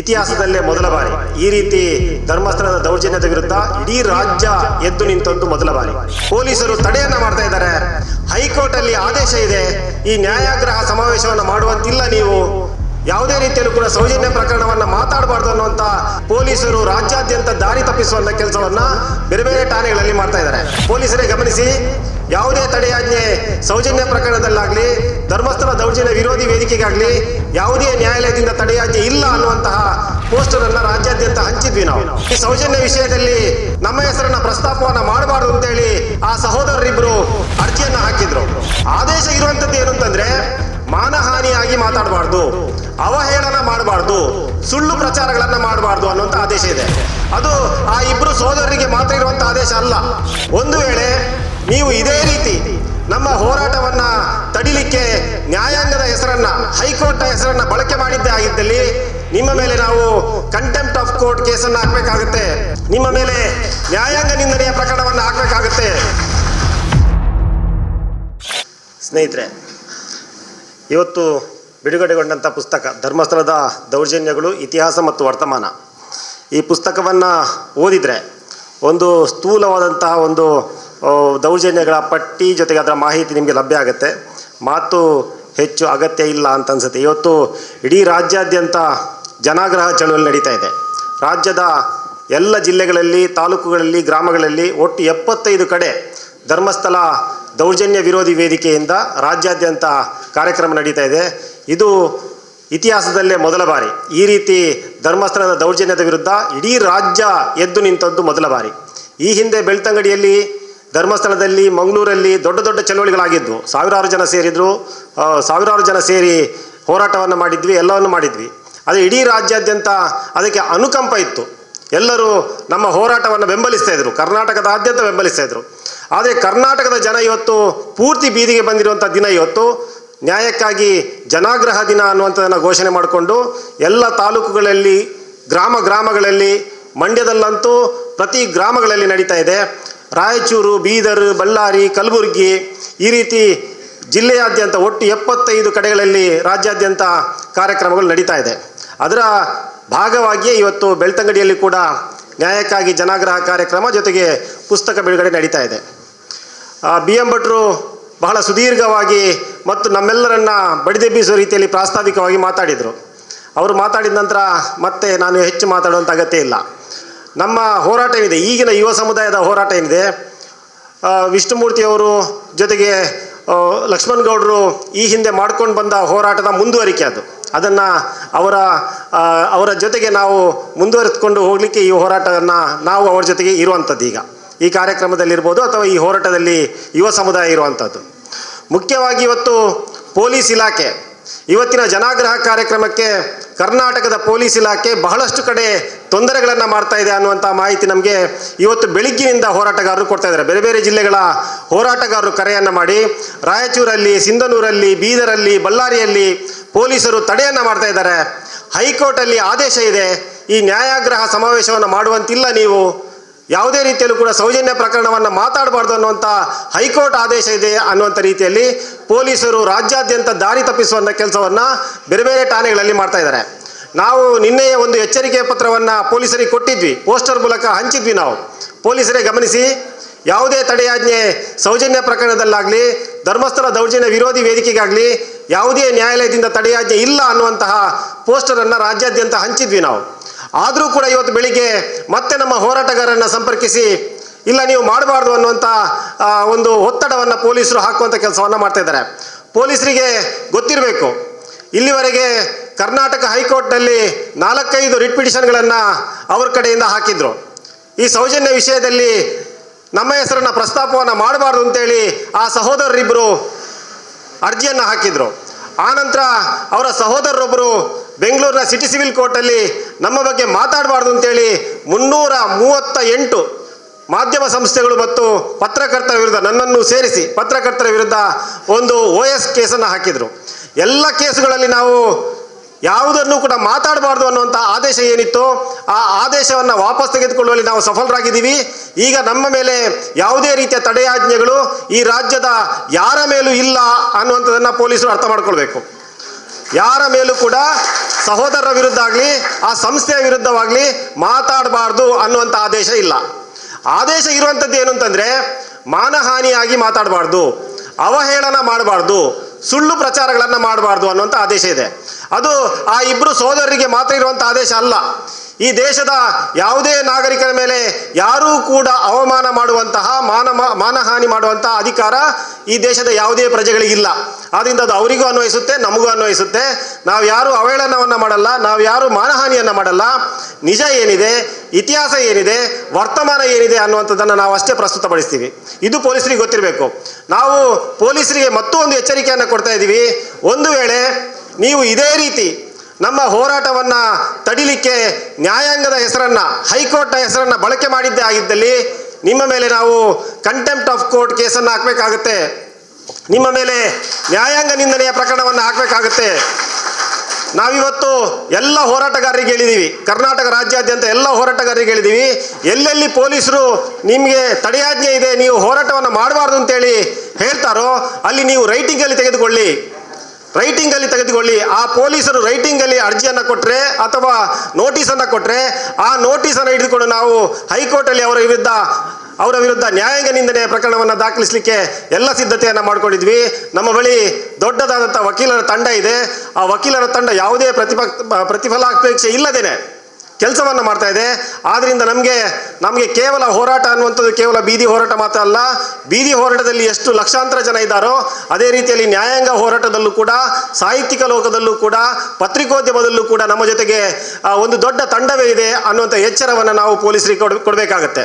ಇತಿಹಾಸದಲ್ಲೇ ಮೊದಲ ಬಾರಿ. ಈ ರೀತಿ ಧರ್ಮಸ್ಥಳದ ದೌರ್ಜನ್ಯದ ವಿರುದ್ಧ ಇಡೀ ರಾಜ್ಯ ಎದ್ದು ನಿಂತದ್ದು ಮೊದಲ ಬಾರಿ. ಪೊಲೀಸರು ತಡೆಯನ್ನ ಮಾಡ್ತಾ ಇದ್ದಾರೆ. ಹೈಕೋರ್ಟ್ ಅಲ್ಲಿ ಆದೇಶ ಇದೆ. ಈ ನ್ಯಾಯಾಗ್ರಹ ಸಮಾವೇಶವನ್ನು ಮಾಡುವಂತಿಲ್ಲ ನೀವು. ಯಾವುದೇ ರೀತಿಯಲ್ಲೂ ಕೂಡ ಸೌಜನ್ಯ ಪ್ರಕರಣವನ್ನ ಮಾತಾಡಬಾರ್ದು ಅನ್ನುವಂತ ಪೊಲೀಸರು ರಾಜ್ಯಾದ್ಯಂತ ದಾರಿ ತಪ್ಪಿಸುವಂತ ಕೆಲಸವನ್ನ ಬೇರೆ ಬೇರೆ ಠಾಣೆಗಳಲ್ಲಿ ಮಾಡ್ತಾ ಇದ್ದಾರೆ. ಪೊಲೀಸರೇ ಗಮನಿಸಿ ಯಾವುದೇ ತಡೆಯಾಜ್ಞೆ ಸೌಜನ್ಯ ಪ್ರಕರಣದಲ್ಲಾಗ್ಲಿ, ಧರ್ಮಸ್ಥಳ ದೌರ್ಜನ್ಯ ವಿರೋಧಿ ವೇದಿಕೆಗಾಗಲಿ, ಯಾವುದೇ ನ್ಯಾಯಾಲಯದಿಂದ ತಡೆಯಾಜ್ಞೆ ಇಲ್ಲ ಅನ್ನುವಂತಹ ಪೋಸ್ಟರ್ ಅನ್ನ ರಾಜ್ಯಾದ್ಯಂತ ಹಂಚಿದ್ವಿ ನಾವು. ಈ ಸೌಜನ್ಯ ವಿಷಯದಲ್ಲಿ ನಮ್ಮ ಹೆಸರನ್ನ ಪ್ರಸ್ತಾಪವನ್ನ ಮಾಡಬಾರ್ದು ಅಂತೇಳಿ ಆ ಸಹೋದರರಿಬ್ರು ಅರ್ಜಿಯನ್ನ ಹಾಕಿದ್ರು. ಆದೇಶ ಇರುವಂತದ್ದು ಏನು ಅಂತಂದ್ರೆ, ಮಾನಹಾನಿಯಾಗಿ ಮಾತಾಡಬಾರ್ದು, ಅವಹೇಳನ ಮಾಡಬಾರ್ದು, ಸುಳ್ಳು ಪ್ರಚಾರಗಳನ್ನ ಮಾಡಬಾರ್ದು ಅನ್ನುವಂತ ಆದೇಶ ಇದೆ. ಅದು ಆ ಇಬ್ರು ಸಹೋದರರಿಗೆ ಮಾತ್ರ ಇರುವಂತ ಆದೇಶ ಅಲ್ಲ. ಒಂದು ವೇಳೆ ನೀವು ಇದೇ ರೀತಿ ನಮ್ಮ ಹೋರಾಟವನ್ನ ತಡಿಲಿಕ್ಕೆ ನ್ಯಾಯಾಂಗದ ಹೆಸರನ್ನ ಹೈಕೋರ್ಟ್ ಹೆಸರನ್ನ ಬಳಕೆ ಮಾಡಿದ್ದೇ ಆಗಿದ್ದಲ್ಲಿ ನಿಮ್ಮ ಮೇಲೆ ನಾವು ಕಂಟೆಂಪ್ಟ್ ಆಫ್ ಕೋರ್ಟ್ ಕೇಸನ್ನು ಹಾಕಬೇಕಾಗುತ್ತೆ. ನಿಮ್ಮ ಮೇಲೆ ನ್ಯಾಯಾಂಗ ನಿಂದನೆಯ ಪ್ರಕರಣವನ್ನ ಹಾಕಬೇಕಾಗುತ್ತೆ. ಸ್ನೇಹಿತರೆ, ಇವತ್ತು ಬಿಡುಗಡೆಗೊಂಡಂಥ ಪುಸ್ತಕ ಧರ್ಮಸ್ಥಳದ ದೌರ್ಜನ್ಯಗಳು, ಇತಿಹಾಸ ಮತ್ತು ವರ್ತಮಾನ. ಈ ಪುಸ್ತಕವನ್ನು ಓದಿದರೆ ಒಂದು ಸ್ಥೂಲವಾದಂತಹ ಒಂದು ದೌರ್ಜನ್ಯಗಳ ಪಟ್ಟಿ ಜೊತೆಗೆ ಅದರ ಮಾಹಿತಿ ನಿಮಗೆ ಲಭ್ಯ ಆಗುತ್ತೆ. ಮಾತು ಹೆಚ್ಚು ಅಗತ್ಯ ಇಲ್ಲ ಅಂತ ಅನ್ಸುತ್ತೆ. ಇವತ್ತು ಇಡೀ ರಾಜ್ಯಾದ್ಯಂತ ಜನಾಗ್ರಹ ಚಳುವಳಿ ನಡೀತಾ ಇದೆ. ರಾಜ್ಯದ ಎಲ್ಲ ಜಿಲ್ಲೆಗಳಲ್ಲಿ, ತಾಲೂಕುಗಳಲ್ಲಿ, ಗ್ರಾಮಗಳಲ್ಲಿ ಒಟ್ಟು ಎಪ್ಪತ್ತೈದು ಕಡೆ ಧರ್ಮಸ್ಥಳ ದೌರ್ಜನ್ಯ ವಿರೋಧಿ ವೇದಿಕೆಯಿಂದ ರಾಜ್ಯಾದ್ಯಂತ ಕಾರ್ಯಕ್ರಮ ನಡೀತಾ ಇದೆ. ಇದು ಇತಿಹಾಸದಲ್ಲೇ ಮೊದಲ ಬಾರಿ. ಈ ರೀತಿ ಧರ್ಮಸ್ಥಳದ ದೌರ್ಜನ್ಯದ ವಿರುದ್ಧ ಇಡೀ ರಾಜ್ಯ ಎದ್ದು ನಿಂತದ್ದು ಮೊದಲ ಬಾರಿ. ಈ ಹಿಂದೆ ಬೆಳ್ತಂಗಡಿಯಲ್ಲಿ ಧರ್ಮಸ್ಥಳದಲ್ಲಿ ಮಂಗಳೂರಲ್ಲಿ ದೊಡ್ಡ ದೊಡ್ಡ ಚಳವಳಿಗಳಾಗಿದ್ದವು ಸಾವಿರಾರು ಜನ ಸೇರಿದ್ರು ಸಾವಿರಾರು ಜನ ಸೇರಿ ಹೋರಾಟವನ್ನು ಮಾಡಿದ್ವಿ, ಎಲ್ಲವನ್ನು ಮಾಡಿದ್ವಿ. ಆದರೆ ಇಡೀ ರಾಜ್ಯಾದ್ಯಂತ ಅದಕ್ಕೆ ಅನುಕಂಪ ಇತ್ತು. ಎಲ್ಲರೂ ನಮ್ಮ ಹೋರಾಟವನ್ನು ಬೆಂಬಲಿಸ್ತಾ ಇದ್ರು, ಕರ್ನಾಟಕದಾದ್ಯಂತ ಬೆಂಬಲಿಸ್ತಾ ಇದ್ರು. ಆದರೆ ಕರ್ನಾಟಕದ ಜನ ಇವತ್ತು ಪೂರ್ತಿ ಬೀದಿಗೆ ಬಂದಿರುವಂಥ ದಿನ ಇವತ್ತು, ನ್ಯಾಯಕ್ಕಾಗಿ ಜನಾಗ್ರಹ ದಿನ ಅನ್ನುವಂಥದ್ದನ್ನು ಘೋಷಣೆ ಮಾಡಿಕೊಂಡು ಎಲ್ಲ ತಾಲೂಕುಗಳಲ್ಲಿ, ಗ್ರಾಮ ಗ್ರಾಮಗಳಲ್ಲಿ, ಮಂಡ್ಯದಲ್ಲಂತೂ ಪ್ರತಿ ಗ್ರಾಮಗಳಲ್ಲಿ ನಡೀತಾ ಇದೆ. ರಾಯಚೂರು, ಬೀದರ್, ಬಳ್ಳಾರಿ, ಕಲಬುರಗಿ ಈ ರೀತಿ ಜಿಲ್ಲೆಯಾದ್ಯಂತ ಒಟ್ಟು ಎಪ್ಪತ್ತೈದು ಕಡೆಗಳಲ್ಲಿ ರಾಜ್ಯಾದ್ಯಂತ ಕಾರ್ಯಕ್ರಮಗಳು ನಡೀತಾ ಇದೆ. ಅದರ ಭಾಗವಾಗಿಯೇ ಇವತ್ತು ಬೆಳ್ತಂಗಡಿಯಲ್ಲಿ ಕೂಡ ನ್ಯಾಯಕ್ಕಾಗಿ ಜನಾಗ್ರಹ ಕಾರ್ಯಕ್ರಮ ಜೊತೆಗೆ ಪುಸ್ತಕ ಬಿಡುಗಡೆ ನಡೀತಾ ಇದೆ. ಬಿ ಎಂ ಭಟ್ರು ಬಹಳ ಸುದೀರ್ಘವಾಗಿ ಮತ್ತು ನಮ್ಮೆಲ್ಲರನ್ನ ಬಡಿದೆಬ್ಬಿಸುವ ರೀತಿಯಲ್ಲಿ ಪ್ರಾಸ್ತಾವಿಕವಾಗಿ ಮಾತಾಡಿದರು. ಅವರು ಮಾತಾಡಿದ ನಂತರ ಮತ್ತೆ ನಾನು ಹೆಚ್ಚು ಮಾತಾಡುವಂಥ ಅಗತ್ಯ ಇಲ್ಲ. ನಮ್ಮ ಹೋರಾಟ ಏನಿದೆ? ಈಗಿನ ಯುವ ಸಮುದಾಯದ ಹೋರಾಟ ಏನಿದೆ? ವಿಷ್ಣುಮೂರ್ತಿಯವರು ಜೊತೆಗೆ ಲಕ್ಷ್ಮಣ್ ಗೌಡರು ಈ ಹಿಂದೆ ಮಾಡ್ಕೊಂಡು ಬಂದ ಹೋರಾಟದ ಮುಂದುವರಿಕೆ ಅದು. ಅದನ್ನು ಅವರ ಅವರ ಜೊತೆಗೆ ನಾವು ಮುಂದುವರೆದುಕೊಂಡು ಹೋಗಲಿಕ್ಕೆ ಈ ಹೋರಾಟವನ್ನು ನಾವು ಅವರ ಜೊತೆಗೆ ಇರುವಂಥದ್ದು ಈಗ. ಈ ಕಾರ್ಯಕ್ರಮದಲ್ಲಿರ್ಬೋದು ಅಥವಾ ಈ ಹೋರಾಟದಲ್ಲಿ ಯುವ ಸಮುದಾಯ ಇರುವಂಥದ್ದು. ಮುಖ್ಯವಾಗಿ ಇವತ್ತು ಪೊಲೀಸ್ ಇಲಾಖೆ. ಇವತ್ತಿನ ಜನಾಗ್ರಹ ಕಾರ್ಯಕ್ರಮಕ್ಕೆ ಕರ್ನಾಟಕದ ಪೊಲೀಸ್ ಇಲಾಖೆ ಬಹಳಷ್ಟು ಕಡೆ ತೊಂದರೆಗಳನ್ನು ಮಾಡ್ತಾ ಇದೆ ಅನ್ನುವಂಥ ಮಾಹಿತಿ ನಮಗೆ ಇವತ್ತು ಬೆಳಿಗ್ಗಿನಿಂದ ಹೋರಾಟಗಾರರು ಕೊಡ್ತಾ ಇದ್ದಾರೆ. ಬೇರೆ ಬೇರೆ ಜಿಲ್ಲೆಗಳ ಹೋರಾಟಗಾರರು ಕರೆಯನ್ನು ಮಾಡಿ ರಾಯಚೂರಲ್ಲಿ, ಸಿಂಧನೂರಲ್ಲಿ, ಬೀದರಲ್ಲಿ, ಬಳ್ಳಾರಿಯಲ್ಲಿ ಪೊಲೀಸರು ತಡೆಯನ್ನು ಮಾಡ್ತಾ ಇದ್ದಾರೆ. ಹೈಕೋರ್ಟಲ್ಲಿ ಆದೇಶ ಇದೆ, ಈ ನ್ಯಾಯಾಗ್ರಹ ಸಮಾವೇಶವನ್ನು ಮಾಡುವಂತಿಲ್ಲ ನೀವು. ಯಾವುದೇ ರೀತಿಯಲ್ಲೂ ಕೂಡ ಸೌಜನ್ಯ ಪ್ರಕರಣವನ್ನು ಮಾತಾಡಬಾರ್ದು ಅನ್ನುವಂಥ ಹೈಕೋರ್ಟ್ ಆದೇಶ ಇದೆ ಅನ್ನುವಂಥ ರೀತಿಯಲ್ಲಿ ಪೊಲೀಸರು ರಾಜ್ಯಾದ್ಯಂತ ದಾರಿ ತಪ್ಪಿಸುವಂಥ ಕೆಲಸವನ್ನು ಬೇರೆ ಬೇರೆ ಠಾಣೆಗಳಲ್ಲಿ ಮಾಡ್ತಾ ಇದ್ದಾರೆ. ನಾವು ನಿನ್ನೆಯ ಒಂದು ಎಚ್ಚರಿಕೆ ಪತ್ರವನ್ನು ಪೊಲೀಸರಿಗೆ ಕೊಟ್ಟಿದ್ವಿ. ಪೋಸ್ಟರ್ ಮೂಲಕ ಹಂಚಿದ್ವಿ ನಾವು. ಪೊಲೀಸರೇ ಗಮನಿಸಿ, ಯಾವುದೇ ತಡೆಯಾಜ್ಞೆ ಸೌಜನ್ಯ ಪ್ರಕರಣದಲ್ಲಾಗಲಿ, ಧರ್ಮಸ್ಥಳ ದೌರ್ಜನ್ಯ ವಿರೋಧಿ ವೇದಿಕೆಗಾಗಲಿ, ಯಾವುದೇ ನ್ಯಾಯಾಲಯದಿಂದ ತಡೆಯಾಜ್ಞೆ ಇಲ್ಲ ಅನ್ನುವಂತಹ ಪೋಸ್ಟರನ್ನು ರಾಜ್ಯಾದ್ಯಂತ ಹಂಚಿದ್ವಿ ನಾವು. ಆದರೂ ಕೂಡ ಇವತ್ತು ಬೆಳಿಗ್ಗೆ ಮತ್ತೆ ನಮ್ಮ ಹೋರಾಟಗಾರರನ್ನು ಸಂಪರ್ಕಿಸಿ, ಇಲ್ಲ ನೀವು ಮಾಡಬಾರ್ದು ಅನ್ನುವಂಥ ಒಂದು ಒತ್ತಡವನ್ನು ಪೊಲೀಸರು ಹಾಕುವಂಥ ಕೆಲಸವನ್ನು ಮಾಡ್ತಾ ಇದ್ದಾರೆ. ಪೊಲೀಸರಿಗೆ ಗೊತ್ತಿರಬೇಕು, ಇಲ್ಲಿವರೆಗೆ ಕರ್ನಾಟಕ ಹೈಕೋರ್ಟ್ನಲ್ಲಿ ನಾಲ್ಕೈದು ರಿಟ್ ಪಿಟಿಷನ್ಗಳನ್ನು ಅವ್ರ ಕಡೆಯಿಂದ ಹಾಕಿದ್ರು. ಈ ಸೌಜನ್ಯ ವಿಷಯದಲ್ಲಿ ನಮ್ಮ ಹೆಸರನ್ನು ಪ್ರಸ್ತಾಪವನ್ನು ಮಾಡಬಾರ್ದು ಅಂತೇಳಿ ಆ ಸಹೋದರರಿಬ್ಬರು ಅರ್ಜಿಯನ್ನು ಹಾಕಿದ್ರು. ಆನಂತರ ಅವರ ಸಹೋದರರೊಬ್ಬರು ಬೆಂಗಳೂರಿನ ಸಿಟಿ ಸಿವಿಲ್ ಕೋರ್ಟಲ್ಲಿ ನಮ್ಮ ಬಗ್ಗೆ ಮಾತಾಡಬಾರ್ದು ಅಂತೇಳಿ ಮುನ್ನೂರ ಮೂವತ್ತ ಎಂಟು ಮಾಧ್ಯಮ ಸಂಸ್ಥೆಗಳು ಮತ್ತು ಪತ್ರಕರ್ತರ ವಿರುದ್ಧ ನನ್ನನ್ನು ಸೇರಿಸಿ ಪತ್ರಕರ್ತರ ವಿರುದ್ಧ ಒಂದು ಓ ಎಸ್ ಕೇಸನ್ನು ಹಾಕಿದರು. ಎಲ್ಲ ಕೇಸುಗಳಲ್ಲಿ ನಾವು ಯಾವುದನ್ನು ಕೂಡ ಮಾತಾಡಬಾರ್ದು ಅನ್ನುವಂಥ ಆದೇಶ ಏನಿತ್ತು ಆ ಆದೇಶವನ್ನು ವಾಪಸ್ ತೆಗೆದುಕೊಳ್ಳುವಲ್ಲಿ ನಾವು ಸಫಲರಾಗಿದ್ದೀವಿ. ಈಗ ನಮ್ಮ ಮೇಲೆ ಯಾವುದೇ ರೀತಿಯ ತಡೆಯಾಜ್ಞೆಗಳು ಈ ರಾಜ್ಯದ ಯಾರ ಮೇಲೂ ಇಲ್ಲ ಅನ್ನುವಂಥದ್ದನ್ನು ಪೊಲೀಸರು ಅರ್ಥ ಮಾಡ್ಕೊಳ್ಬೇಕು. ಯಾರ ಮೇಲೂ ಕೂಡ ಸಹೋದರರ ವಿರುದ್ಧ ಆಗಲಿ, ಆ ಸಂಸ್ಥೆಯ ವಿರುದ್ಧವಾಗಲಿ ಮಾತಾಡಬಾರ್ದು ಅನ್ನುವಂಥ ಆದೇಶ ಇಲ್ಲ. ಆದೇಶ ಇರುವಂಥದ್ದು ಏನು ಅಂತಂದರೆ ಮಾನಹಾನಿಯಾಗಿ ಮಾತಾಡಬಾರ್ದು, ಅವಹೇಳನ ಮಾಡಬಾರ್ದು ಸುಳ್ಳು ಪ್ರಚಾರಗಳನ್ನು ಮಾಡಬಾರ್ದು ಅನ್ನುವಂಥ ಆದೇಶ ಇದೆ. ಅದು ಆ ಇಬ್ಬರು ಸೋದರರಿಗೆ ಮಾತ್ರ ಇರುವಂಥ ಆದೇಶ ಅಲ್ಲ. ಈ ದೇಶದ ಯಾವುದೇ ನಾಗರಿಕರ ಮೇಲೆ ಯಾರೂ ಕೂಡ ಅವಮಾನ ಮಾಡುವಂತಹ, ಮಾನ ಮಾನಹಾನಿ ಮಾಡುವಂತಹ ಅಧಿಕಾರ ಈ ದೇಶದ ಯಾವುದೇ ಪ್ರಜೆಗಳಿಗಿಲ್ಲ ಆದ್ದರಿಂದ ಅದು ಅವರಿಗೂ ಅನ್ವಯಿಸುತ್ತೆ, ನಮಗೂ ಅನ್ವಯಿಸುತ್ತೆ. ನಾವು ಯಾರು ಅವಹೇಳನವನ್ನು ಮಾಡಲ್ಲ ನಾವು ಯಾರು ಮಾನಹಾನಿಯನ್ನು ಮಾಡಲ್ಲ. ನಿಜ ಏನಿದೆ? ಇತಿಹಾಸ ಏನಿದೆ, ವರ್ತಮಾನ ಏನಿದೆ ಅನ್ನುವಂಥದ್ದನ್ನು ನಾವು ಅಷ್ಟೇ ಪ್ರಸ್ತುತಪಡಿಸ್ತೀವಿ. ಇದು ಪೊಲೀಸರಿಗೆ ಗೊತ್ತಿರಬೇಕು. ನಾವು ಪೊಲೀಸರಿಗೆ ಮತ್ತೊಂದು ಎಚ್ಚರಿಕೆಯನ್ನು ಕೊಡ್ತಾ ಇದ್ದೀವಿ. ಒಂದು ವೇಳೆ ನೀವು ಇದೇ ರೀತಿ ನಮ್ಮ ಹೋರಾಟವನ್ನು ತಡಿಲಿಕ್ಕೆ ನ್ಯಾಯಾಂಗದ ಹೆಸರನ್ನು, ಹೈಕೋರ್ಟ್ನ ಹೆಸರನ್ನು ಬಳಕೆ ಮಾಡಿದ್ದೇ ಆಗಿದ್ದಲ್ಲಿ ನಿಮ್ಮ ಮೇಲೆ ನಾವು ಕಂಟೆಂಪ್ಟ್ ಆಫ್ ಕೋರ್ಟ್ ಕೇಸನ್ನು ಹಾಕಬೇಕಾಗುತ್ತೆ. ನಿಮ್ಮ ಮೇಲೆ ನ್ಯಾಯಾಂಗ ನಿಂದನೆಯ ಪ್ರಕರಣವನ್ನು ಹಾಕಬೇಕಾಗುತ್ತೆ. ನಾವಿವತ್ತು ಎಲ್ಲ ಹೋರಾಟಗಾರರಿಗೆ ಹೇಳಿದ್ದೀವಿ ಕರ್ನಾಟಕ ರಾಜ್ಯಾದ್ಯಂತ ಎಲ್ಲ ಹೋರಾಟಗಾರರಿಗೆ ಹೇಳಿದ್ದೀವಿ ಎಲ್ಲೆಲ್ಲಿ ಪೊಲೀಸರು ನಿಮಗೆ ತಡೆಯಾಜ್ಞೆ ಇದೆ, ನೀವು ಹೋರಾಟವನ್ನು ಮಾಡಬಾರ್ದು ಅಂತೇಳಿ ಹೇಳ್ತಾರೋ, ಅಲ್ಲಿ ನೀವು ರೈಟಿಂಗಲ್ಲಿ ತೆಗೆದುಕೊಳ್ಳಿ. ರೈಟಿಂಗಲ್ಲಿ ತೆಗೆದುಕೊಳ್ಳಿ. ಆ ಪೊಲೀಸರು ರೈಟಿಂಗಲ್ಲಿ ಅರ್ಜಿಯನ್ನು ಕೊಟ್ಟರೆ ಅಥವಾ ನೋಟಿಸನ್ನು ಕೊಟ್ಟರೆ ಆ ನೋಟಿಸನ್ನು ಹಿಡಿದುಕೊಂಡು ನಾವು ಹೈಕೋರ್ಟಲ್ಲಿ ಅವರ ವಿರುದ್ಧ ಅವರ ವಿರುದ್ಧ ನ್ಯಾಯಾಂಗ ನಿಂದನೆ ಪ್ರಕರಣವನ್ನು ದಾಖಲಿಸಲಿಕ್ಕೆ ಎಲ್ಲ ಸಿದ್ಧತೆಯನ್ನು ಮಾಡಿಕೊಂಡಿದ್ವಿ. ನಮ್ಮ ಬಳಿ ದೊಡ್ಡದಾದಂಥ ವಕೀಲರ ತಂಡ ಇದೆ. ಆ ವಕೀಲರ ತಂಡ ಯಾವುದೇ ಪ್ರತಿಫಕ್ ಪ್ರತಿಫಲ ಅಪೇಕ್ಷೆ ಇಲ್ಲದೇನೆ ಕೆಲಸವನ್ನು ಮಾಡ್ತಾ ಇದೆ. ಆದ್ದರಿಂದ ನಮಗೆ ನಮಗೆ ಕೇವಲ ಹೋರಾಟ ಅನ್ನುವಂಥದ್ದು ಕೇವಲ ಬೀದಿ ಹೋರಾಟ ಮಾತ್ರ ಅಲ್ಲ, ಬೀದಿ ಹೋರಾಟದಲ್ಲಿ ಎಷ್ಟು ಲಕ್ಷಾಂತರ ಜನ ಇದ್ದಾರೋ, ಅದೇ ರೀತಿಯಲ್ಲಿ ನ್ಯಾಯಾಂಗ ಹೋರಾಟದಲ್ಲೂ ಕೂಡ, ಸಾಹಿತ್ಯಿಕ ಲೋಕದಲ್ಲೂ ಕೂಡ, ಪತ್ರಿಕೋದ್ಯಮದಲ್ಲೂ ಕೂಡ ನಮ್ಮ ಜೊತೆಗೆ ಒಂದು ದೊಡ್ಡ ತಂಡವೇ ಇದೆ ಅನ್ನುವಂಥ ಎಚ್ಚರವನ್ನು ನಾವು ಪೊಲೀಸರಿಗೆ ಕೊಡ್, ಕೊಡಬೇಕಾಗತ್ತೆ.